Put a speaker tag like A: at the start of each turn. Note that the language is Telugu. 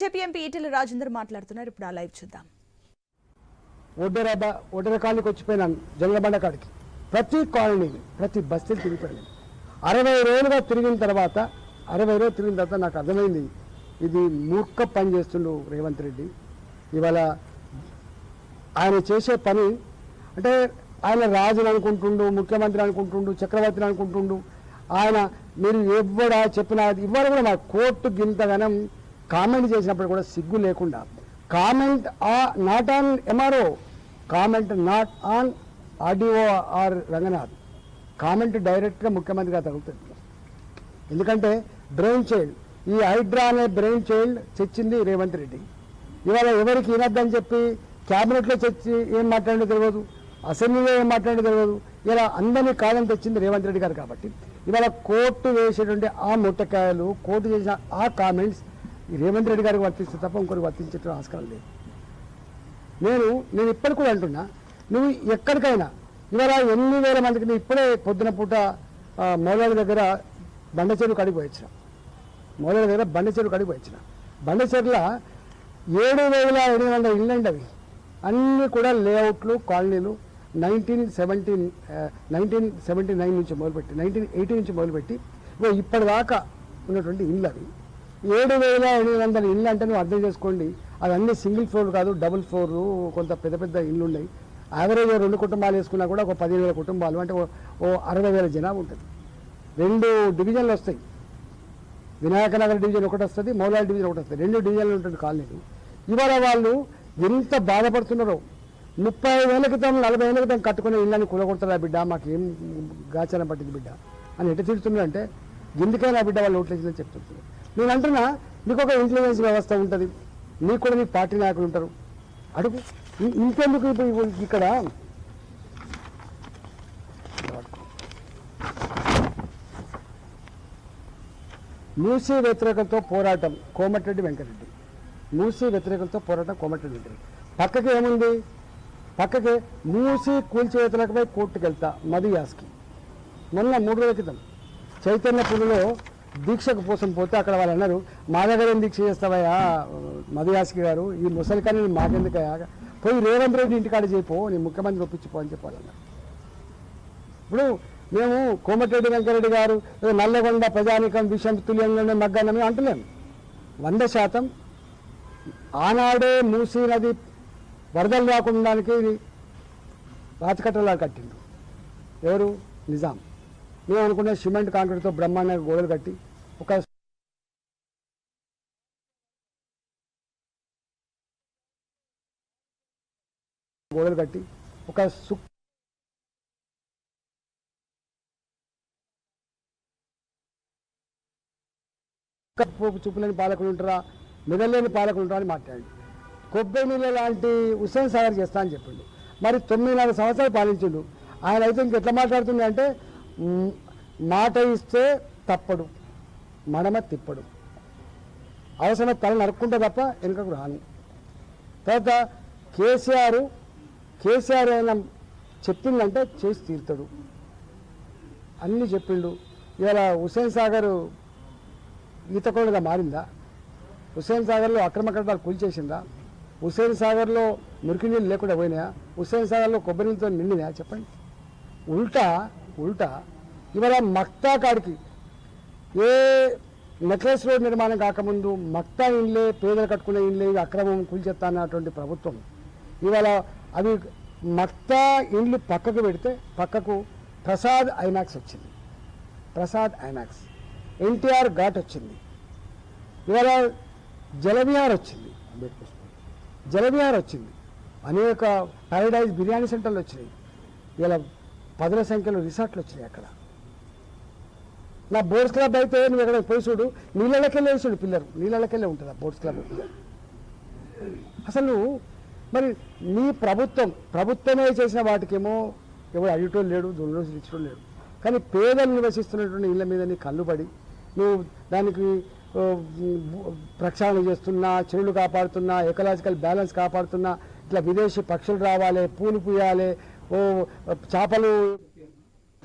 A: బీజేపీ ఎంపీ ఈటెల రాజేందర్ మాట్లాడుతున్నారు. ఇప్పుడు ఆ లైవ్ చూద్దాం.
B: ఒడ్డెర ఒడ్డెర కాలనీకి వచ్చిపోయినాను జంగబండ కాడికి ప్రతి కాలనీ ప్రతి బస్తీలు తిరిగిపోయాను అరవై రోజులుగా తిరిగిన తర్వాత అరవై రోజులు తిరిగిన తర్వాత నాకు అర్థమైంది ఇది మూర్ఖ పని చేస్తుండు రేవంత్ రెడ్డి. ఇవాళ ఆయన చేసే పని అంటే ఆయన రాజుని అనుకుంటుండు ముఖ్యమంత్రి అనుకుంటుండు చక్రవర్తిని అనుకుంటుండు. ఆయన మీరు ఎవ్వడా చెప్పినా ఇవ్వరు కూడా మా కోర్టు గింతగనం కామెంట్ చేసినప్పుడు కూడా సిగ్గు లేకుండా కామెంట్ ఆ not on MRO comment not on RDO R Ranganath. Comment డైరెక్ట్గా ముఖ్యమంత్రిగా తగులుతుంది ఎందుకంటే బ్రెయిన్ చైల్డ్ ఈ హైడ్రా అనే బ్రెయిన్ చైల్డ్ చచ్చింది రేవంత్ రెడ్డి. ఇవాళ ఎవరికి వినద్దని చెప్పి క్యాబినెట్లో చచ్చి ఏం మాట్లాడో తెలియదు అసెంబ్లీలో ఏం మాట్లాడో తెలియదు. ఇలా అందరినీ కాదని తెచ్చింది రేవంత్ రెడ్డి గారు కాబట్టి ఇవాళ కోర్టు వేసేటువంటి ఆ ముట్టకాయలు కోర్టు చేసిన ఆ కామెంట్స్ ఈ రేవంత్ రెడ్డి గారికి వర్తిస్తే తప్ప ఇంకోటి వర్తించడం ఆస్కారం లేదు. నేను నేను ఇప్పటికి కూడా అంటున్నా నువ్వు ఎక్కడికైనా ఇవాళ ఎన్ని వేల మందికి నేను ఇప్పుడే పొద్దున పూట ఆ, మౌలాడి దగ్గర బండచెరు కడిగి పోయించిన మౌలాడి దగ్గర చెరువు కడిగి పోయించిన బండచెరుల ఏడు వేల ఎనిమిది వందల ఇళ్ళండి అండి అవి. అన్నీ కూడా లేఅవుట్లు కాలనీలు nineteen seventeen nineteen seventy nine నుంచి మొదలుపెట్టి నైన్టీన్ ఎయిటీ నుంచి మొదలుపెట్టి ఇప్పటిదాకా ఉన్నటువంటి ఇళ్ళు అవి. ఏడు వేల ఎనిమిది వందల ఇళ్ళు అంటే నువ్వు అర్థం చేసుకోండి. అవన్నీ సింగిల్ ఫ్లోర్ కాదు డబుల్ ఫ్లోర్ కొంత పెద్ద పెద్ద ఇళ్ళు ఉన్నాయి యావరేజ్ రెండు కుటుంబాలు వేసుకున్నా కూడా ఒక పదిహేను వేల కుటుంబాలు అంటే ఓ- ఓ అరవై వేల జనాభా ఉంటుంది. రెండు డివిజన్లు వస్తాయి. వినాయక నగర డివిజన్ ఒకటి వస్తుంది మౌలాల డివిజన్ ఒకటి వస్తుంది. రెండు డివిజన్లు ఉంటుంది కాలనీలు. ఇవాళ వాళ్ళు ఎంత బాధపడుతున్నారో. ముప్పై వేల క్రితం నలభై ఏళ్ళ క్రితం కట్టుకునే ఇళ్ళని కూలగొడతారా బిడ్డ? మాకేం గాచారం పట్టింది బిడ్డ? అని ఎట్ట తిడుతున్నారంటే ఎందుకైనా బిడ్డ వాళ్ళు ఓట్లేసిందని చెప్తున్నారు. నేను అంటున్నా నీకు ఒక ఇంటెలిజెన్స్ వ్యవస్థ ఉంటుంది. నీకు కూడా మీ పార్టీ నాయకులు ఉంటారు. అడుగు. ఇంకెందుకు ఇప్పుడు ఇక్కడ? మూసీ వ్యతిరేకలతో పోరాటం కోమటిరెడ్డి వెంకటరెడ్డి. మూసీ వ్యతిరేకలతో పోరాటం కోమటిరెడ్డి వెంకటరెడ్డి. పక్కకి ఏముంది? పక్కకి మూసి కూల్చివేతలకపై కోర్టుకు వెళ్తా మదియాస్కి మొన్న మూడు రోజుల క్రితం. చైతన్యపురిలో దీక్షకు కోసం పోతే అక్కడ వాళ్ళు అన్నారు మా దగ్గర ఏం దీక్ష చేస్తావయ్యా మధుయాసికి గారు? ఈ ముసలికని మాకెందుకయ్యా? పోయి రేవంత్ రెడ్డి ఇంటికాడ చేయిపో నేను ముఖ్యమంత్రి ఒప్పించిపో అని చెప్పాలన్నారు ఇప్పుడు మేము కోమటిరెడ్డి వెంకరెడ్డి గారు నల్లగొండ ప్రజానికం విషయం తుల్యంగానే మగ్గానని అంటలేము. వంద శాతం ఆనాడే మూసీ నది వరదలు రాకుండానికి ఇది రాచకట్టలా కట్టిండు ఎవరు? నిజాం. మేము అనుకునే సిమెంట్ కాంక్రీట్తో బ్రహ్మాండంగా గోడలు కట్టి ఒక గోడలు కట్టి ఒక సు పోపు చూపులేని పాలకులు ఉంటారా? మిగలేని పాలకులు ఉంటారా అని మాట్లాడండి. కొబ్బరి నీళ్ళ లాంటి హుస్సేన్ సాగర్ చేస్తా అని చెప్పిండు. మరి తొమ్మిదిన్నర సంవత్సరాలు పాలించిండు. ఆయన అయితే ఇంకెట్లా మాట్లాడుతుంది అంటే మాట ఇస్తే తప్పడు మడమ తిప్పడు. అవసరం తల నరుక్కుంటే తప్ప వెనుకకు రాని. తర్వాత కేసీఆర్ కేసీఆర్ అయినా చెప్పిందంటే చేసి తీరుతాడు. అన్నీ చెప్పిండు. ఇవాళ హుస్సేన్ సాగర్ ఈతకోడుగా మారిందా? హుస్సేన్ సాగర్లో అక్రమ కట్టడాలు కూల్చేసిందా? హుస్సేన్ సాగర్లో మురికి నీళ్ళు లేకుండా పోయినాయా? హుస్సేన్ సాగర్లో కొబ్బరి నీళ్ళతో నిండినాయా? చెప్పండి. ఉల్టా ఉల్టా ఇవాళ మక్తా కాడికి. ఏ నెక్లెస్ రోడ్ నిర్మాణం కాకముందు మక్తా ఇండ్లే పేదలు కట్టుకునే ఇండ్లే ఇవి అక్రమం కూల్చేస్తా అన్నటువంటి ప్రభుత్వం. ఇవాళ అవి మక్తా ఇండ్లు పక్కకు పెడితే పక్కకు ప్రసాద్ ఐమాక్స్ వచ్చింది. ప్రసాద్ ఐమాక్స్. ఎన్టీఆర్ ఘాట్ వచ్చింది. ఇవాళ జలవిహార్ వచ్చింది. జలవిహార్ వచ్చింది. అనేక పారడైజ్ బిర్యానీ సెంటర్లు వచ్చినాయి. ఇలా పదుల సంఖ్యలో రిసార్ట్లు వచ్చినాయి అక్కడ. నా బోర్డ్స్ క్లబ్ అయితే నువ్వు ఎక్కడ పోయి చూడు. నీళ్ళకెళ్ళే చూడు పిల్లలు. నీళ్ళకెళ్ళే ఉంటుంది ఆ బోర్డ్స్ క్లబ్. అసలు మరి నీ ప్రభుత్వం ప్రభుత్వమే చేసిన వాటికేమో ఎవరు అడిగటోళ్ళు లేడు దొంగలు ఇచ్చడం లేడు. కానీ పేదలు నివసిస్తున్నటువంటి ఇళ్ళ మీద నీ కళ్ళు పడి నువ్వు దానికి ప్రక్షాళన చేస్తున్నా చెరువులు కాపాడుతున్నా ఎకలాజికల్ బ్యాలెన్స్ కాపాడుతున్నా ఇట్లా విదేశీ పక్షులు రావాలి పూలు పూయాలి చేపలు